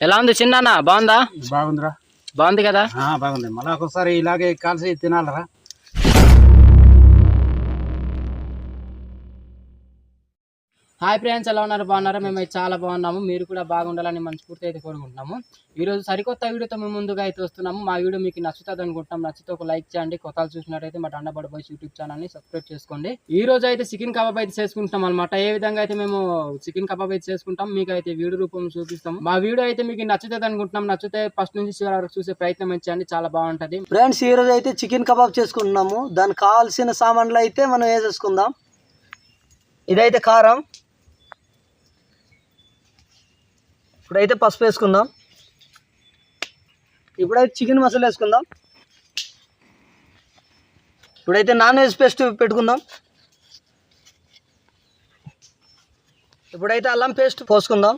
ఎలా ఉంది చిన్న బాగుందా? బాగుందిరా. బాగుంది కదా? బాగుంది. మళ్ళీ ఒకసారి ఇలాగే కలిసి తినాలరా. హాయ్ ఫ్రెండ్స్ ఎలా ఉన్నారు? బాగున్నారా? మేము చాలా బాగున్నాము. మీరు కూడా బాగుండాలని మనస్ఫూర్తి అయితే కోరుకుంటున్నాము. ఈ రోజు సరికొత్త వీడియోతో మేము ముందుగా అయితే వస్తున్నాము. మా వీడియో మీకు నచ్చుతుంది అనుకుంటున్నాం నచ్చితే ఒక లైక్ చేయండి. కొత్తలు చూసినట్టయితే మా డండబడి బాయ్స్ యూట్యూబ్ ఛానల్ని సబ్స్క్రైబ్ చేసుకోండి. ఈ రోజు అయితే చికెన్ కబాబ్ అయితే చేసుకుంటాం అనమాట ఏ విధంగా అయితే మేము చికెన్ కబాబ్ అయితే చేసుకుంటాం మీకు అయితే వీడియో రూపం చూపిస్తాం మా వీడియో అయితే మీకు నచ్చుతుంది అనుకుంటున్నాం నచ్చితే ఫస్ట్ నుంచి చివరి వరకు చూసే ప్రయత్నం చేయండి. చాలా బాగుంటుంది. ఫ్రెండ్స్ ఈ రోజు అయితే చికెన్ కబాబ్ చేసుకుంటున్నాము. దానికి కావాల్సిన సామాన్లు అయితే మనం వేసేసుకుందాం ఇదైతే కారం. ఇప్పుడైతే పసుపు వేసుకుందాం. ఇప్పుడైతే చికెన్ మసాలా వేసుకుందాం. ఇప్పుడైతే నాన్ వెజ్ పేస్ట్ పెట్టుకుందాం. ఇప్పుడైతే అల్లం పేస్ట్ పోసుకుందాం.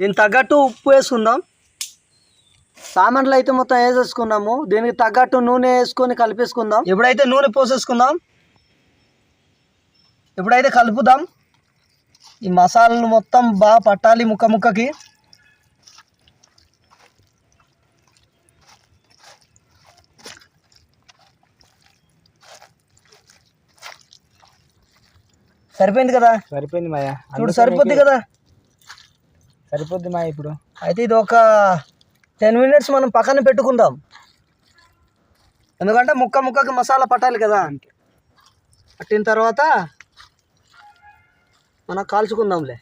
దీనికి తగ్గట్టు ఉప్పు వేసుకుందాం. సామాన్లు అయితే మొత్తం వేసేసుకున్నాము. దీనికి తగ్గట్టు నూనె వేసుకొని కలిపేసుకుందాం. ఇప్పుడైతే నూనె పోసేసుకుందాం. ఇప్పుడైతే కలుపుదాం. ఈ మసాలాలు మొత్తం బాగా పట్టాలి ముక్క ముక్కకి. సరిపోయింది కదా? సరిపోయింది మాయా. ఇప్పుడు సరిపోద్ది కదా? సరిపోద్ది మాయ ఇప్పుడు. అయితే ఇది ఒక టెన్ మినిట్స్ మనం పక్కన పెట్టుకుందాం. ఎందుకంటే ముక్క ముక్కకి మసాలా పట్టాలి కదా. పట్టిన తర్వాత మనం కాల్చుకుందాంలే.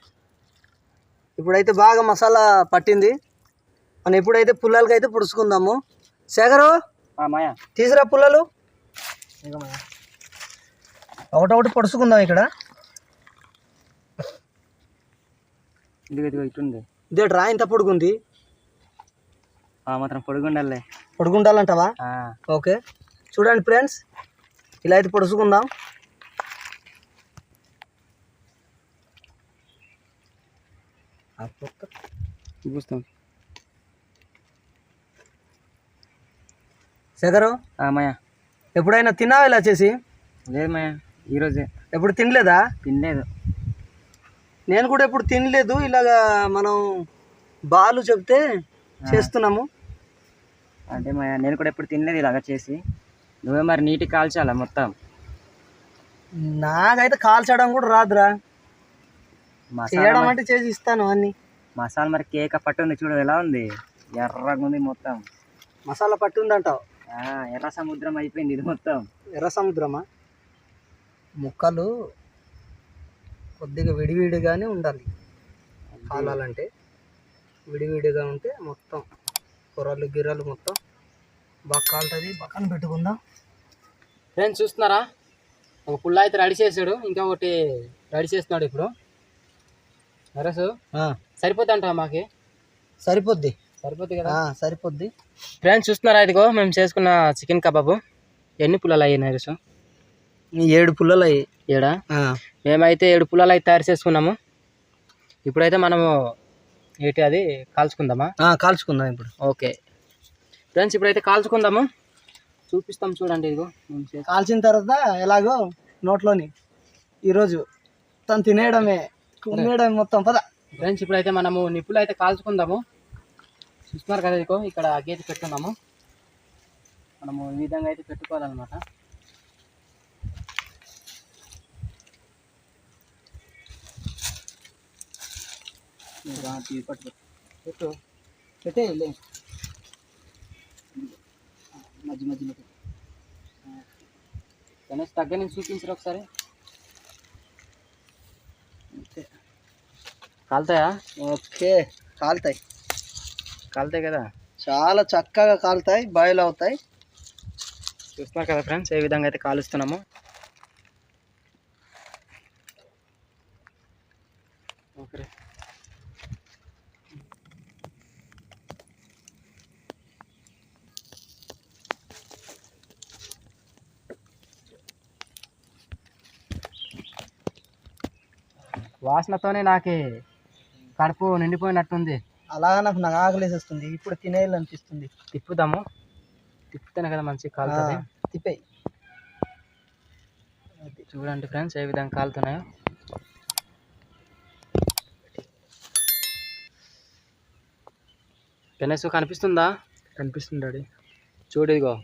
ఇప్పుడైతే బాగా మసాలా పట్టింది. మనం ఇప్పుడైతే పుల్లలకి అయితే పుడుచుకుందాము. శేఖరు మాయా. తీసురా పుల్లలు. ఒకటొకటి పొడుచుకుందాం ఇక్కడ. ఇటుంది ఇదే డ్రా ఇంత పొడుగుంది. మాత్రం పొడుగుండాలే పొడుగుండాలంటావా? ఓకే. చూడండి ఫ్రెండ్స్ ఇలా అయితే పొడుచుకుందాం. చూస్తాం శేఖరు మాయా. ఎప్పుడైనా తిన్నావా ఇలా చేసి? లేదు మాయా ఈరోజే ఎప్పుడు తినలేదా? తినలేదు. నేను కూడా ఎప్పుడు తినలేదు. ఇలాగా మనం బాలు చెప్తే చేస్తున్నాము. అంటే మాయా నేను కూడా ఎప్పుడు తినలేదు ఇలాగ చేసి. నువ్వే మరి నీటి కాల్చాలా మొత్తం? నాకైతే కాల్చడం కూడా రాదురా. చేయడం అంటే చేసి ఇస్తాను అన్ని. మసాలా మరి కేక్ పట్టు ఉంది చూడు ఎలా ఉంది? ఎర్రగా ఉంది మొత్తం. మసాలా పట్టి ఉందంటావు. ఎర్ర సముద్రం అయిపోయింది ఇది మొత్తం. ఎర్ర సముద్రమా? ముక్కలు కొద్దిగా విడివిడిగానే ఉండాలి. కాలాలంటే విడివిడిగా ఉంటే మొత్తం కూరలు గిర్రలు మొత్తం బాగా కాలుతుంది. పక్కన పెట్టుకుందాం. ఫ్రెండ్స్ చూస్తున్నారా? ఒక పుల్ల అయితే రెడీ చేసాడు. ఇంకొకటి రెడీ చేస్తున్నాడు ఇప్పుడు. నరసు సరిపోద్ది మాకి? సరిపోద్ది. సరిపోద్ది కదా? సరిపోద్ది. ఫ్రెండ్స్ చూస్తున్నారా ఇదిగో మేము చేసుకున్న చికెన్ కబాబు. ఎన్ని పుల్లలు అయ్యాయి నరసు ఏడు పుల్లలు అయ్యి ఏడా మేమైతే ఏడు పుల్లలు అయితే తయారు చేసుకున్నాము. ఇప్పుడైతే మనము ఏంటి అది కాల్చుకుందామా? కాల్చుకుందాం ఇప్పుడు. ఓకే. ఫ్రెండ్స్ ఇప్పుడైతే కాల్చుకుందాము. చూపిస్తాం చూడండి ఇదిగో కాల్చిన తర్వాత ఎలాగో నోట్లోని ఈరోజు తను తినేయడమే కుమ్మేయడమే మొత్తం పద. ఫ్రెండ్స్ ఇప్పుడైతే మనము నిప్పులు అయితే కాల్చుకుందాము. చూస్తున్నారు కదా ఇదిగో ఇక్కడ గేట్ పెట్టుకుందాము మనము ఈ విధంగా అయితే పెట్టుకోవాలన్నమాట. పెట్టు. పెట్టే. మధ్య మధ్యలో పెట్టు. తగ్గ గణేష్ దగ్గర నుంచి చూపించరు ఒకసారి? కాలుతాయా? ఓకే కాలుతాయి. కాలుతాయి కదా? చాలా చక్కగా కాలుతాయి బాయిల్ అవుతాయి. చూస్తున్నారు కదా ఫ్రెండ్స్ ఏ విధంగా అయితే కాలుస్తున్నాము. ఓకే. వాసనతోనే నాకు కడుపు నిండిపోయినట్టుంది. అలాగ నాకు నాకు ఆకలిసేస్తుంది. ఇప్పుడు తినేయాలి అనిపిస్తుంది తిప్పుదాము. తిప్పుతాను కదా మంచి కాలుతుంది. తిప్పేయి. చూడండి ఫ్రెండ్స్ ఏ విధంగా కాలుతున్నాయో. పెనసు కనిపిస్తుందా కనిపిస్తుంది చూడు ఇదిగో.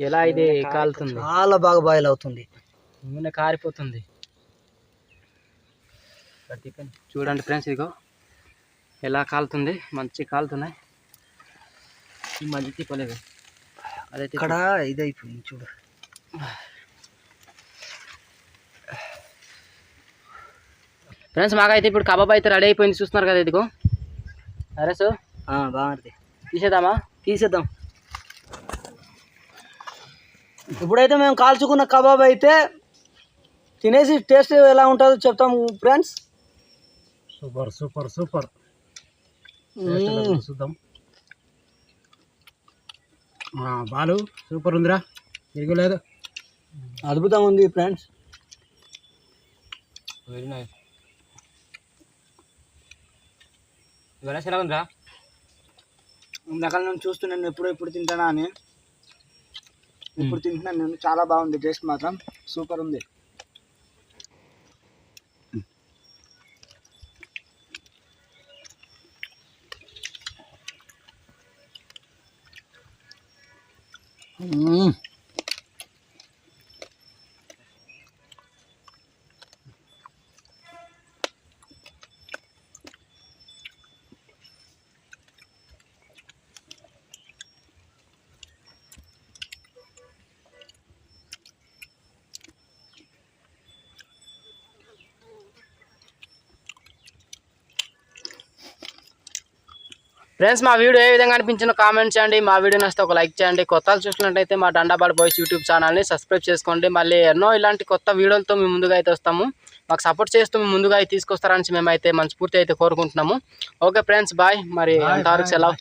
ఎలా ఇది కాలుతుంది? చాలా బాగా బాయిల్ అవుతుంది. నూనె కారిపోతుంది. చూడండి ఫ్రెండ్స్ ఇదిగో. ఎలా కాలుతుంది? మంచి కాలుతున్నాయి. ఈ మధ్య తిప్పలేదు. అదైతే ఇక్కడ ఇది అయిపోయింది చూడు. ఫ్రెండ్స్ మాకైతే ఇప్పుడు కబాబ్ అయితే రెడీ అయిపోయింది. చూస్తున్నారు కదా ఇదిగో. అరే సో బాగుంది తీసేద్దామా? తీసేద్దాం. ఇప్పుడైతే మేము కాల్చుకున్న కబాబ్ అయితే తినేసి టేస్ట్ ఎలా ఉంటుందో చెప్తాము ఫ్రెండ్స్. Super super super. చూద్దాం. ఆ, బాలు సూపర్ ఉందిరా. తిరగలేదు అద్భుతంగా ఉంది ఫ్రెండ్స్. వెరీ నైస్ గణేష్ ఎలా ఉందిరా? ఇందాక నేను చూస్తున్నాను ఎప్పుడు ఎప్పుడు తింటానా అని. ఇప్పుడు తింటున్నాను నేను. చాలా బాగుంది టేస్ట్ మాత్రం. సూపర్ ఉంది. 嗯。ఫ్రెండ్స్ మా వీడియో ఏ విధంగా అనిపించిందో కామెంట్ చేయండి. మా వీడియో నచ్చితే ఒక లైక్ చేయండి. కొత్తలు చూసినట్టయితే మా డండాబాడ్ బాయ్స్ యూట్యూబ్ ఛానల్ని సబ్స్క్రైబ్ చేసుకోండి. మళ్ళీ ఎన్నో ఇలాంటి కొత్త వీడియోలతో మేము ముందుగా అయితే వస్తాము. మాకు సపోర్ట్ చేస్తూ మేము ముందుగా అయితే తీసుకొస్తారని మేమైతే మనస్ఫూర్తి అయితే కోరుకుంటున్నాము. ఓకే ఫ్రెండ్స్ బాయ్ మరి అంతవరకు సెలవు.